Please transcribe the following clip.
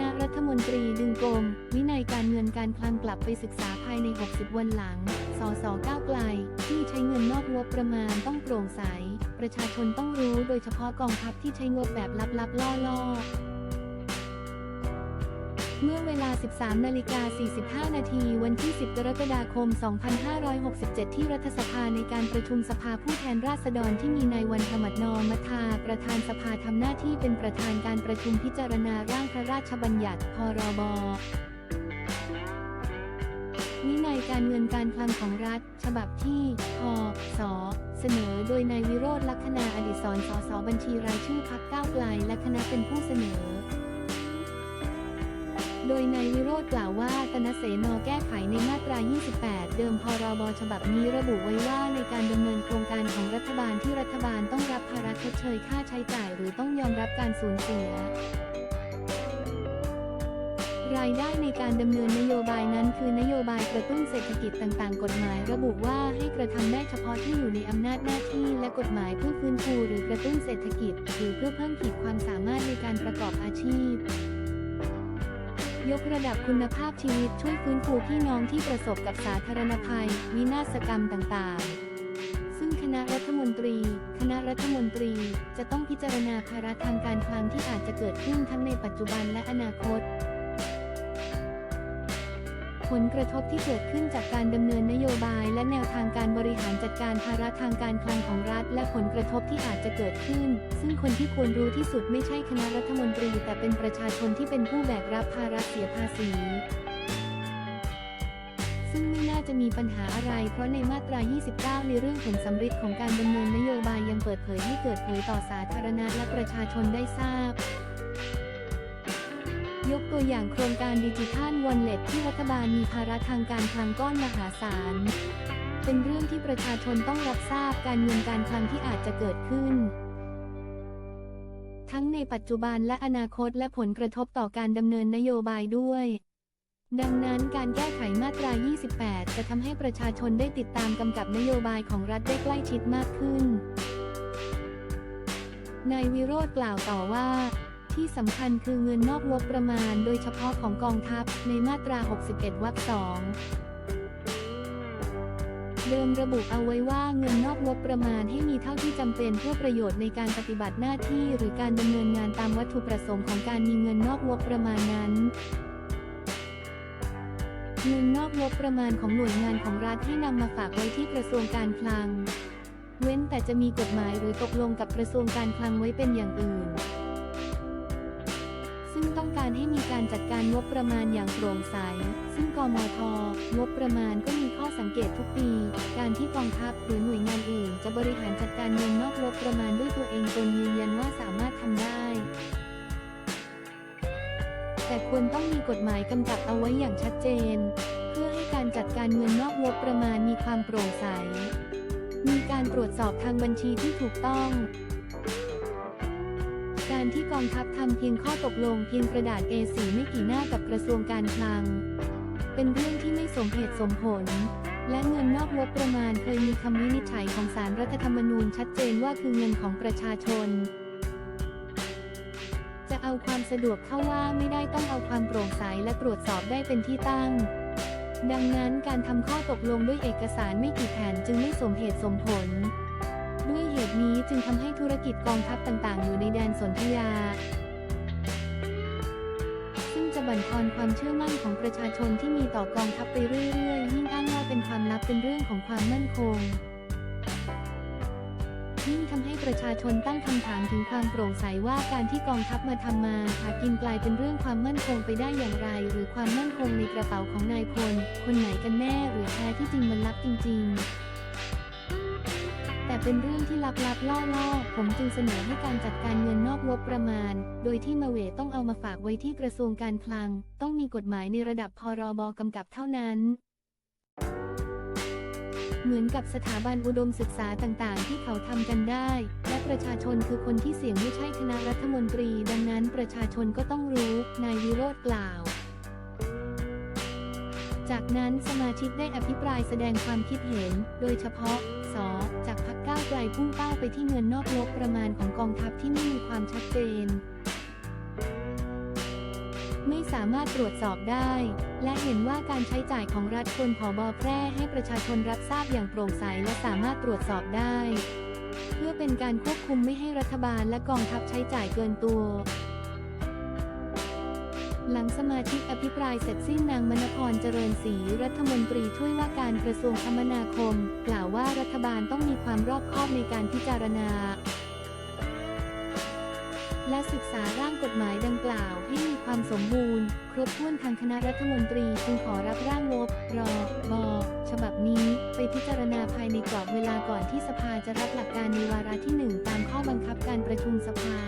ณะรัฐมนตรีดึงกรมวินัยการเงินการคลังกลับไปศึกษาภายใน 60 วันหลัง สสก้าวไกล ที่ใช้เงินนอกงบประมาณต้องโปร่งใส ประชาชนต้องรู้โดยเฉพาะกองทัพที่ใช้งบแบบลับๆล่อๆ เมื่อเวลา 13 นาฬิกา 45 นาที วันที่ 10 กรกฎาคม 2567 ที่รัฐสภาในการประชุมสภาผู้แทนราษฎรที่มีนายวันธรรมนอมัทา ประธานสภาทำหน้าที่เป็นประธานการประชุมพิจารณาร่างพระราชบัญญัติ พรบ วินัยการเงินการคลังของรัฐ ฉบับที่พศเสนอโดยนายวิโรธลักษณาอดิศรสสบัญชีรายชื่อพักก้าวไกลและคณะเป็นผู้เสนอ โดยนายวิโรธกล่าวว่าตนเสนแก้ไขในมาตรา 28 เดิมพรบฉบับนี้ระบุไว้ว่าในการดำเนินโครงการของรัฐบาลที่รัฐบาลต้องรับภาระชดเชยค่าใช้จ่าย หรือต้องยอมรับการสูญเสียรายได้ในการดำเนินนโยบายนั้นคือนโยบายกระตุ้นเศรษฐกิจต่างๆ กฎหมาย ระบุว่าให้กระทำได้เฉพาะที่อยู่ในอำนาจหน้าที่ และกฎหมายเพื่อฟื้นฟูหรือกระตุ้นเศรษฐกิจ หรือเพื่อเพิ่มขีดความสามารถในการประกอบอาชีพ ยกระดับคุณภาพชีวิตช่วยฟื้นฟูพี่น้องที่ประสบกับสาธารณภัย วินาศกรรมต่างๆ ซึ่งคณะรัฐมนตรี คณะรัฐมนตรีจะต้องพิจารณาภาระทางการคลังที่อาจจะเกิดขึ้นทั้งในปัจจุบันและอนาคต ผลกระทบที่เกิดขึ้นจากการดำเนินนโยบายและแนวทางการบริหารจัดการภาระทางการคลังของรัฐ และผลกระทบที่อาจจะเกิดขึ้น ซึ่งคนที่ควรรู้ที่สุดไม่ใช่คณะรัฐมนตรี แต่เป็นประชาชนที่เป็นผู้แบกรับภาระเสียภาษีซึ่งไม่น่าจะมีปัญหาอะไร เพราะในมาตรา 29 ในเรื่องผลสำฤทธิ์ของการดำเนินนโยบายยังเปิดเผยให้เกิดเผยต่อสาธารณะและประชาชนได้ทราบ ยกตัวอย่างโครงการดิจิทัลวอลเล็ตที่รัฐบาลมีภาระทางการคลังก้อนมหาศาล เป็นเรื่องที่ประชาชนต้องรับทราบการเงินการคลังที่อาจจะเกิดขึ้น ทั้งในปัจจุบันและอนาคตและผลกระทบต่อการดำเนินนโยบายด้วยดังนั้นการแก้ไขมาตรา 28 จะทำให้ประชาชนได้ติดตามกำกับนโยบายของรัฐได้ใกล้ชิดมากขึ้น นายวิโรธกล่าวต่อว่า ที่สำคัญคือเงินนอกงบประมาณโดยเฉพาะของกองทัพในมาตรา 61 วรรคสองเดิมระบุเอาไว้ว่าเงินนอกงบประมาณให้มีเท่าที่จำเป็นเพื่อประโยชน์ในการปฏิบัติหน้าที่หรือการดำเนินงานตามวัตถุประสงค์ของการมีเงินนอกงบประมาณนั้น เงินนอกงบประมาณของหน่วยงานของรัฐให้นำมาฝากไว้ที่กระทรวงการคลัง เว้นแต่จะมีกฎหมายหรือตกลงกับกระทรวงการคลังไว้เป็นอย่างอื่น ซึ่งต้องการให้มีการจัดการงบประมาณอย่างโปร่งใส ซึ่งกมท งบประมาณก็มีข้อสังเกตทุกปี การที่กองทัพหรือหน่วยงานอื่น จะบริหารจัดการเงินนอกงบประมาณด้วยตัวเองตนยืนยันว่าสามารถทำได้แต่ควรต้องมีกฎหมายกำกับเอาไว้อย่างชัดเจน เพื่อให้การจัดการเงินนอกงบประมาณมีความโปร่งใส มีการตรวจสอบทางบัญชีที่ถูกต้อง การที่กองทัพทำเพียงข้อตกลงเพียงกระดาษ A4 ไม่กี่หน้ากับกระทรวงการคลัง เป็นเรื่องที่ไม่สมเหตุสมผล และเงินนอกงบประมาณเคยมีคำวินิจฉัยของศาลรรัฐธรรมนูญชัดเจนว่าคือเงินของประชาชน จะเอาความสะดวกเข้าว่าไม่ได้ต้องเอาความโปร่งใสและตรวจสอบได้เป็นที่ตั้ง ดังนั้นการทำข้อตกลงด้วยเอกสารไม่กี่แผ่นจึงไม่สมเหตุสมผล นี้จึงทำให้ธุรกิจกองทัพต่างๆ อยู่ในแดนสนธยา ซึ่งจะบั่นทอนความเชื่อมั่นของประชาชนที่มีต่อกองทัพไปเรื่อยๆยิ่งอ้างว่าเป็นความลับเป็นเรื่องของความมั่นคงยิ่งทำให้ประชาชนตั้งคำถามถึงความโปร่งใสว่าการที่กองทัพมาทำมาหากินกลายเป็นเรื่องความมั่นคงไปได้อย่างไร หรือความมั่นคงในกระเป๋าของนายพล คนไหนกันแน่หรือแท้ที่จริงมันลับจริง ๆ เป็นเรื่องที่ลับๆล่อๆผมจึงเสนอให้การจัดการเงินนอกงบประมาณ โดยที่มาเวต้องเอามาฝากไว้ที่กระทรวงการคลัง ต้องมีกฎหมายในระดับพรบกำกับเท่านั้นเหมือนกับสถาบันอุดมศึกษาต่างๆ ที่เขาทำกันได้ และประชาชนคือคนที่เสี่ยงไม่ใช่คณะรัฐมนตรี ดังนั้นประชาชนก็ต้องรู้ นายวิโรธกล่าว จากนั้นสมาชิกได้อภิปรายแสดงความคิดเห็น โดยเฉพาะ ส จากพักก้าวไกลพุ่งเป้าไปที่เงินนอกงบประมาณของกองทัพที่ไม่มีความชัดเจน ไม่สามารถตรวจสอบได้ และเห็นว่าการใช้จ่ายของรัฐควรผอบอแพร่ให้ประชาชนรับทราบอย่างโปร่งใสและสามารถตรวจสอบได้ เพื่อเป็นการควบคุมไม่ให้รัฐบาลและกองทัพใช้จ่ายเกินตัว หลังสมาชิกอภิปรายเสร็จสิ้นนางมณพรเจริญศรีรัฐมนตรีช่วยว่าการกระทรวงคมนาคม กล่าวว่ารัฐบาลต้องมีความรอบคอบในการพิจารณา และศึกษาร่างกฎหมายดังกล่าวให้มีความสมบูรณ์ ครบถ้วนทางคณะรัฐมนตรีจึงขอรับร่างงบรอบอฉบับนี้ไปพิจารณาภายในกรอบเวลาก่อนที่สภาจะรับหลักการในวาระที่หนึ่งตามข้อบังคับการประชุมสภา